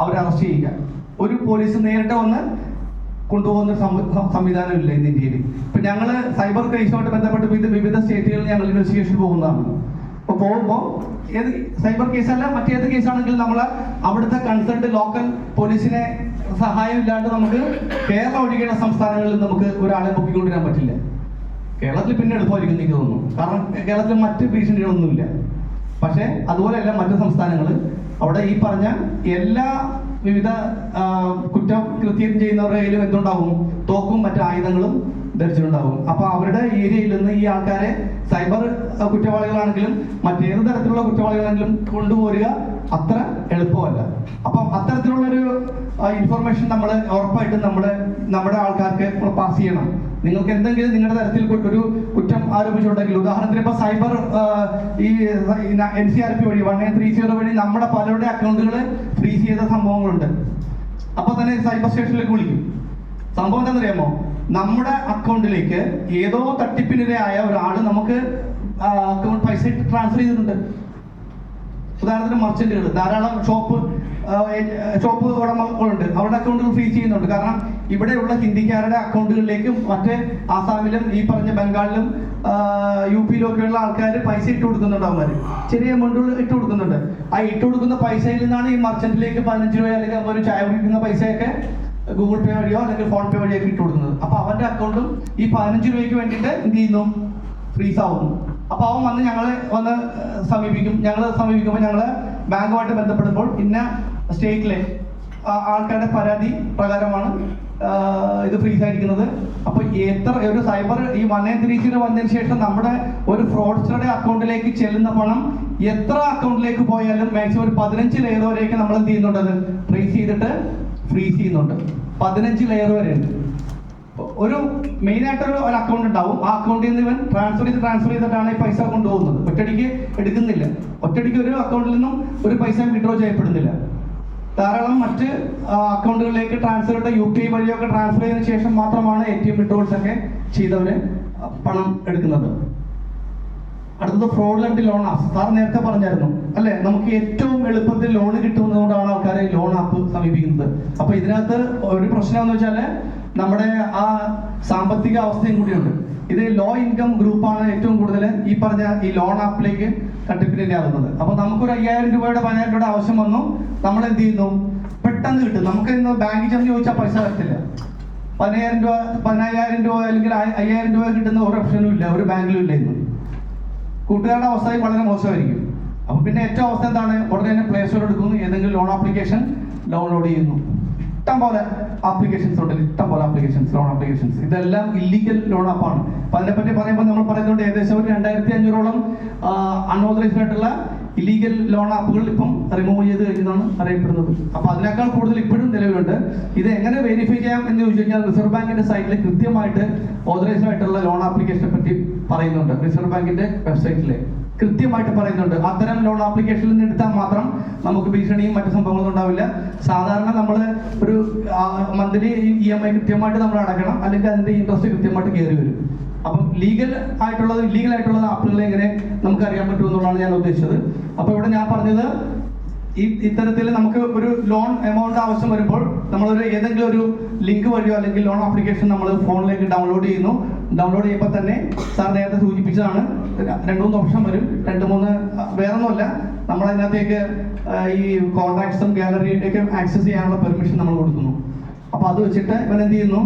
അവരെ അറസ്റ്റ് ചെയ്യുക. ഒരു പോലീസ് നേരിട്ട് വന്ന് കൊണ്ടുപോകുന്ന സംവിധാനം ഇല്ല ഇന്ന് ഇന്ത്യയിൽ. ഇപ്പൊ ഞങ്ങൾ സൈബർ കേസുമായിട്ട് ബന്ധപ്പെട്ട് വിവിധ സ്റ്റേറ്റുകളിൽ ഞങ്ങൾ ഇൻവെസ്റ്റിഗേഷൻ പോകുന്നതാണ്. അപ്പൊ പോകുമ്പോൾ ഏത് സൈബർ കേസല്ല മറ്റേത് കേസാണെങ്കിലും നമ്മൾ അവിടുത്തെ കൺസൾട്ട് ലോക്കൽ പോലീസിനെ സഹായം ഇല്ലാണ്ട് നമുക്ക് കേരളം ഒഴികെയുള്ള സംസ്ഥാനങ്ങളിൽ നമുക്ക് ഒരാളെ പൊക്കിക്കൊണ്ടുവരാൻ പറ്റില്ല. കേരളത്തിൽ പിന്നെ എളുപ്പമായിരിക്കും എനിക്ക് തോന്നുന്നു. കാരണം കേരളത്തിൽ മറ്റ് ഭീഷണികളൊന്നുമില്ല. പക്ഷേ അതുപോലെയല്ല മറ്റ് സംസ്ഥാനങ്ങൾ ഈ പറഞ്ഞ എല്ലാ വിവിധ കുറ്റം കുറ്റകൃത്യം ചെയ്യുന്നവരുടെ കയ്യിലും എന്തുണ്ടാവും? തോക്കും മറ്റു ആയുധങ്ങളും ധരിച്ചിട്ടുണ്ടാവും. അപ്പൊ അവരുടെ ഏരിയയിൽ നിന്ന് ഈ ആൾക്കാരെ സൈബർ കുറ്റവാളികളാണെങ്കിലും മറ്റേത് തരത്തിലുള്ള കുറ്റവാളികളാണെങ്കിലും കൊണ്ടുപോരുക അത്ര എളുപ്പമല്ല. അപ്പം അത്തരത്തിലുള്ളൊരു ഇൻഫർമേഷൻ നമ്മൾ ഉറപ്പായിട്ടും നമ്മുടെ നമ്മുടെ ആൾക്കാർക്ക് പാസ് ചെയ്യണം. നിങ്ങൾക്ക് എന്തെങ്കിലും നിങ്ങളുടെ തരത്തിൽ ഒരു കുറ്റം ആരോപിച്ചിട്ടുണ്ടെങ്കിൽ ഉദാഹരണത്തിന് ഇപ്പൊ സൈബർ ഈ എൻ സി ആർ പി വഴി വൺ എയ്റ്റ് ത്രീ സീറോ വഴി നമ്മുടെ പലരുടെ അക്കൗണ്ടുകൾ ഫ്രീസ് ചെയ്ത സംഭവങ്ങളുണ്ട്. അപ്പൊ തന്നെ സൈബർ സ്റ്റേഷനിലേക്ക് വിളിക്കും. സംഭവം എന്താണെന്നറിയാമോ? നമ്മുടെ അക്കൗണ്ടിലേക്ക് ഏതോ തട്ടിപ്പിനിരയായ ഒരാൾ നമുക്ക് അക്കൗണ്ട് പൈസ ട്രാൻസ്ഫർ ചെയ്തിട്ടുണ്ട്. ഉദാഹരണത്തിന് മർച്ചന്റുകൾ ധാരാളം ഷോപ്പ് ഷോപ്പ് ഉടമകളുണ്ട്. അവരുടെ അക്കൗണ്ടുകൾ ഫ്രീ ചെയ്യുന്നുണ്ട്. കാരണം ഇവിടെയുള്ള ഹിന്ദിക്കാരുടെ അക്കൗണ്ടുകളിലേക്കും മറ്റേ ആസാമിലും ഈ പറഞ്ഞ ബംഗാളിലും യു പിയിലും ഒക്കെയുള്ള ആൾക്കാർ പൈസ ഇട്ട് കൊടുക്കുന്നുണ്ട് അവന്മാർ ചെറിയ എമൗണ്ടുകൾ ഇട്ട് കൊടുക്കുന്നുണ്ട്. ആ ഇട്ട് കൊടുക്കുന്ന പൈസയിൽ നിന്നാണ് ഈ മർച്ചന്റിലേക്ക് പതിനഞ്ച് രൂപ അല്ലെങ്കിൽ ഒരു ചായ കുടിക്കുന്ന പൈസയൊക്കെ ഗൂഗിൾ പേ വഴിയോ അല്ലെങ്കിൽ ഫോൺ പേ വഴിയൊക്കെ ഇട്ട് കൊടുക്കുന്നത്. അപ്പൊ അവന്റെ അക്കൗണ്ടും ഈ പതിനഞ്ച് രൂപയ്ക്ക് വേണ്ടിയിട്ട് എന്ത് ചെയ്യുന്നു? ഫ്രീസ് ആവുന്നു. അപ്പൊ അവൻ വന്ന് ഞങ്ങളെ വന്ന് സമീപിക്കും. ഞങ്ങൾ സമീപിക്കുമ്പോൾ ഞങ്ങൾ ബാങ്കുമായിട്ട് ബന്ധപ്പെടുമ്പോൾ ഇന്ന സ്റ്റേറ്റിലെ ആൾക്കാരുടെ പരാതി പ്രകാരമാണ് ഇത് ഫ്രീസ് ആയിരിക്കുന്നത്. അപ്പൊ എത്ര ഒരു സൈബർ ഈ വൺ നയൻ ത്രീ സീറോ വന്നതിന് ശേഷം നമ്മുടെ ഒരു ഫ്രോഡ്സ്റ്ററുടെ അക്കൗണ്ടിലേക്ക് ചെല്ലുന്ന പണം എത്ര അക്കൗണ്ടിലേക്ക് പോയാലും മാക്സിമം ഒരു പതിനഞ്ച് ലെയർ വരെയൊക്കെ നമ്മൾ എന്ത് ചെയ്യുന്നുണ്ട് ഫ്രീസ് ചെയ്തിട്ട് ഫ്രീസ് ചെയ്യുന്നുണ്ട്. പതിനഞ്ച് ലെയർ വരെ ഉണ്ട്. ഒരു മെയിൻ ആയിട്ടൊരു ഒരു അക്കൗണ്ട് ഉണ്ടാവും. ആ അക്കൗണ്ടിൽ നിന്ന് ഇവൻ ട്രാൻസ്ഫർ ചെയ്ത് ട്രാൻസ്ഫർ ചെയ്തിട്ടാണ് ഈ പൈസ കൊണ്ടുപോകുന്നത്. ഒറ്റടിക്ക് എടുക്കുന്നില്ല. ഒറ്റടിക്ക് ഒരു അക്കൗണ്ടിൽ നിന്നും ഒരു പൈസ വിഡ്രോ ചെയ്യപ്പെടുന്നില്ല. ധാരാളം മറ്റ് അക്കൗണ്ടുകളിലേക്ക് ട്രാൻസ്ഫർ ചെയ്ത യു പി ഐ വഴിയൊക്കെ ട്രാൻസ്ഫർ ചെയ്തതിനു ശേഷം മാത്രമാണ് എ ടി എം വിഡ്രോൾസ് ഒക്കെ ചെയ്തവര് പണം എടുക്കുന്നത്. അടുത്തത് fraud fraudulent loan app sir നേരത്തെ പറഞ്ഞായിരുന്നു അല്ലെ? നമുക്ക് ഏറ്റവും എളുപ്പത്തിൽ ലോൺ കിട്ടുന്നതുകൊണ്ടാണ് ആൾക്കാരെ ലോൺ ആപ്പ് സമീപിക്കുന്നത്. അപ്പൊ ഇതിനകത്ത് ഒരു പ്രശ്നം എന്ന് വെച്ചാൽ നമ്മുടെ ആ സാമ്പത്തിക അവസ്ഥയും കൂടിയുണ്ട്. ഇത് ലോ ഇൻകം ഗ്രൂപ്പാണ് ഏറ്റവും കൂടുതൽ ഈ പറഞ്ഞ ഈ ലോൺ ആപ്പിലേക്ക് തട്ടിപ്പിനിരയാകുന്നത്. അപ്പൊ നമുക്കൊരു അയ്യായിരം രൂപയുടെ പതിനായിരം രൂപയുടെ ആവശ്യം വന്നു. നമ്മൾ എന്ത് ചെയ്യുന്നു? പെട്ടെന്ന് കിട്ടും. നമുക്ക് ഇന്ന് ബാങ്കിൽ ചെന്ന് ചോദിച്ചാൽ പൈസ വരത്തില്ല. പതിനായിരം രൂപ പതിനായിരം രൂപ അല്ലെങ്കിൽ അയ്യ- അയ്യായിരം രൂപ കിട്ടുന്ന ഒരു ഓപ്ഷനും ഇല്ല. ഒരു ബാങ്കിലും ഇല്ല ഇന്ന്. കൂട്ടുകാരുടെ അവസ്ഥയും വളരെ മോശമായിരിക്കും. അപ്പൊ പിന്നെ ഏറ്റവും അവസ്ഥ എന്താണ്? ഉടനെ തന്നെ പ്ലേ സ്റ്റോർ എടുക്കുന്നു. ഏതെങ്കിലും ലോൺ ആപ്ലിക്കേഷൻ ഡൗൺലോഡ് ചെയ്യുന്നു. ഇഷ്ടം പോലെ ആപ്ലിക്കേഷൻസ് ഉണ്ട്. ഇഷ്ടം പോലെ ആപ്ലിക്കേഷൻസ് ലോൺ ആപ്ലിക്കേഷൻസ് ഇതെല്ലാം ഇല്ലീഗൽ ലോൺ ആപ്പാണ് അപ്പൊ അതിനെപ്പറ്റി പറയുമ്പോൾ നമ്മൾ പറയുന്നുണ്ട് ഏകദേശം ഒരു രണ്ടായിരത്തി അഞ്ഞൂറോളം അൺഓതറൈസ്ഡ് ആയിട്ടുള്ള ഇല്ലീഗൽ ലോൺ ആപ്പുകൾ ഇപ്പം റിമൂവ് ചെയ്ത് കഴിഞ്ഞതാണ് അറിയപ്പെടുന്നത്. അപ്പൊ അതിനേക്കാൾ കൂടുതൽ ഇപ്പോഴും നിലവിലുണ്ട്. ഇത് എങ്ങനെ വെരിഫൈ ചെയ്യാം എന്ന് ചോദിച്ചു കഴിഞ്ഞാൽ റിസർവ് ബാങ്കിന്റെ സൈറ്റിൽ കൃത്യമായിട്ട് ഓതറൈസ്ഡ് ആയിട്ടുള്ള ലോൺ ആപ്ലിക്കേഷനെ പറ്റി പറയുന്നുണ്ട്. റിസർവ് ബാങ്കിന്റെ വെബ്സൈറ്റിൽ കൃത്യമായിട്ട് പറയുന്നുണ്ട്. അത്തരം ലോൺ ആപ്ലിക്കേഷനിൽ നിന്ന് എടുത്താൽ മാത്രം നമുക്ക് ഭീഷണിയും മറ്റു സംഭവങ്ങളും ഉണ്ടാവില്ല. സാധാരണ നമ്മൾ ഒരു മന്ത്ലി ഇ എം ഐ കൃത്യമായിട്ട് നമ്മൾ അടക്കണം. അല്ലെങ്കിൽ അതിന്റെ ഇൻട്രസ്റ്റ് കൃത്യമായിട്ട് കയറി വരും. അപ്പം ലീഗൽ ആയിട്ടുള്ളത് ഇല്ലീഗൽ ആയിട്ടുള്ള ആപ്പുകളെ എങ്ങനെ നമുക്ക് അറിയാൻ പറ്റുമെന്നുള്ളതാണ് ഞാൻ ഉദ്ദേശിച്ചത്. അപ്പൊ ഇവിടെ ഞാൻ പറഞ്ഞത് ഈ ഇത്തരത്തിൽ നമുക്ക് ഒരു ലോൺ എമൗണ്ട് ആവശ്യം വരുമ്പോൾ നമ്മളൊരു ഏതെങ്കിലും ഒരു ലിങ്ക് വഴിയോ അല്ലെങ്കിൽ ലോൺ ആപ്ലിക്കേഷൻ നമ്മൾ ഫോണിലേക്ക് ഡൗൺലോഡ് ചെയ്യുന്നു. ഡൗൺലോഡ് ചെയ്യുമ്പോൾ തന്നെ സാർ നേരത്തെ സൂചിപ്പിച്ചതാണ് രണ്ട് മൂന്ന് ഓപ്ഷൻ വരും. രണ്ട് മൂന്ന് വേറെ ഒന്നുമല്ല നമ്മൾ അതിനകത്തേക്ക് ഈ കോൺടാക്ട്സും ഗാലറിയുടെ ഒക്കെ ആക്സസ് ചെയ്യാനുള്ള പെർമിഷൻ നമ്മൾ കൊടുക്കുന്നു. അപ്പോൾ അത് വെച്ചിട്ട് ഇവൻ എന്ത് ചെയ്യുന്നു?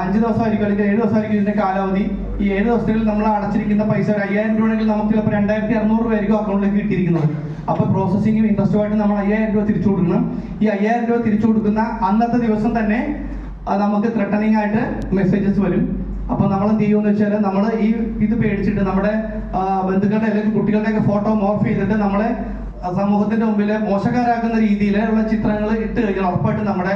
അഞ്ച് ദിവസമായിരിക്കും അല്ലെങ്കിൽ ഏഴ് ദിവസമായിരിക്കും ഇതിന്റെ കാലാവധി. ഈ ഏഴ് ദിവസത്തിൽ നമ്മൾ അടച്ചിരിക്കുന്ന പൈസ ഒരു അയ്യായിരം രൂപയാണെങ്കിൽ നമുക്ക് ചിലപ്പോൾ രണ്ടായിരത്തി അറുന്നൂറ് രൂപ ആയിരിക്കും അക്കൗണ്ടിലേക്ക് കിട്ടിയിരിക്കുന്നത്. അപ്പൊ പ്രോസസ്സിംഗും ഇൻട്രസ്റ്റുമായിട്ട് നമ്മൾ അയ്യായിരം രൂപ തിരിച്ചു കൊടുക്കണം. ഈ അയ്യായിരം രൂപ തിരിച്ചു കൊടുക്കുന്ന അന്നത്തെ ദിവസം തന്നെ നമുക്ക് ത്രെട്ടനിങ് ആയിട്ട് മെസ്സേജസ് വരും. അപ്പോൾ നമ്മൾ എന്ത് ചെയ്യുമെന്ന് വെച്ചാൽ നമ്മൾ ഈ ഇത് പേടിച്ചിട്ട് നമ്മുടെ ബന്ധുക്കളുടെ അല്ലെങ്കിൽ കുട്ടികളുടെയൊക്കെ ഫോട്ടോ മോർഫ് ചെയ്തിട്ട് നമ്മളെ സമൂഹത്തിന്റെ മുമ്പിൽ മോശക്കാരാക്കുന്ന രീതിയിലുള്ള ചിത്രങ്ങൾ ഇട്ട് കഴിഞ്ഞാൽ ഉറപ്പായിട്ടും നമ്മുടെ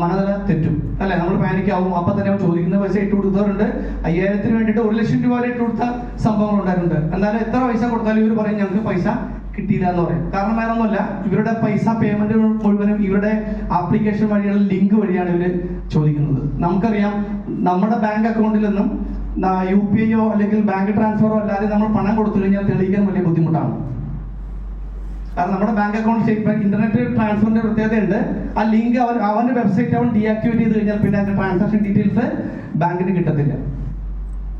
മനതല തെറ്റും. അല്ലെ? നമ്മൾ പാനിക് ആവും. അപ്പൊ തന്നെ ചോദിക്കുന്ന പൈസ ഇട്ട് കൊടുത്തവരുണ്ട് അയ്യായിരത്തിന് വേണ്ടിയിട്ട് ഒരു ലക്ഷം രൂപ വരെ ഇട്ട് കൊടുത്ത സംഭവങ്ങൾ ഉണ്ടായിട്ടുണ്ട്. എന്നാലും എത്ര പൈസ കൊടുത്താലും ഇവർ പറയും ഞങ്ങൾക്ക് പൈസ കിട്ടിയില്ല എന്ന് പറയും. കാരണം വേറെ ഇവരുടെ പൈസ പേയ്മെന്റ് മുഴുവനും ഇവരുടെ ആപ്ലിക്കേഷൻ വഴിയുള്ള ലിങ്ക് വഴിയാണ് ഇവർ ചോദിക്കുന്നത്. നമുക്കറിയാം നമ്മുടെ ബാങ്ക് അക്കൗണ്ടിൽ നിന്നും യു പി ഐയോ അല്ലെങ്കിൽ ബാങ്ക് ട്രാൻസ്ഫറോ അല്ലാതെ നമ്മൾ പണം കൊടുത്തു കഴിഞ്ഞാൽ തെളിയിക്കാൻ വലിയ ബുദ്ധിമുട്ടാണ്. കാരണം നമ്മുടെ ബാങ്ക് അക്കൗണ്ട് സ്റ്റേറ്റ്മെന്റ് ഇന്റർനെറ്റ് ട്രാൻസ്ഫറിന്റെ പ്രത്യേകതയുണ്ട്. ആ ലിങ്ക് അവൻ അവന്റെ വെബ്സൈറ്റ് അവൻ ഡീആക്ടിവേറ്റ് ചെയ്ത് കഴിഞ്ഞാൽ പിന്നെ അതിന്റെ ട്രാൻസാക്ഷൻ ഡീറ്റെയിൽസ് ബാങ്കിന് കിട്ടത്തില്ല.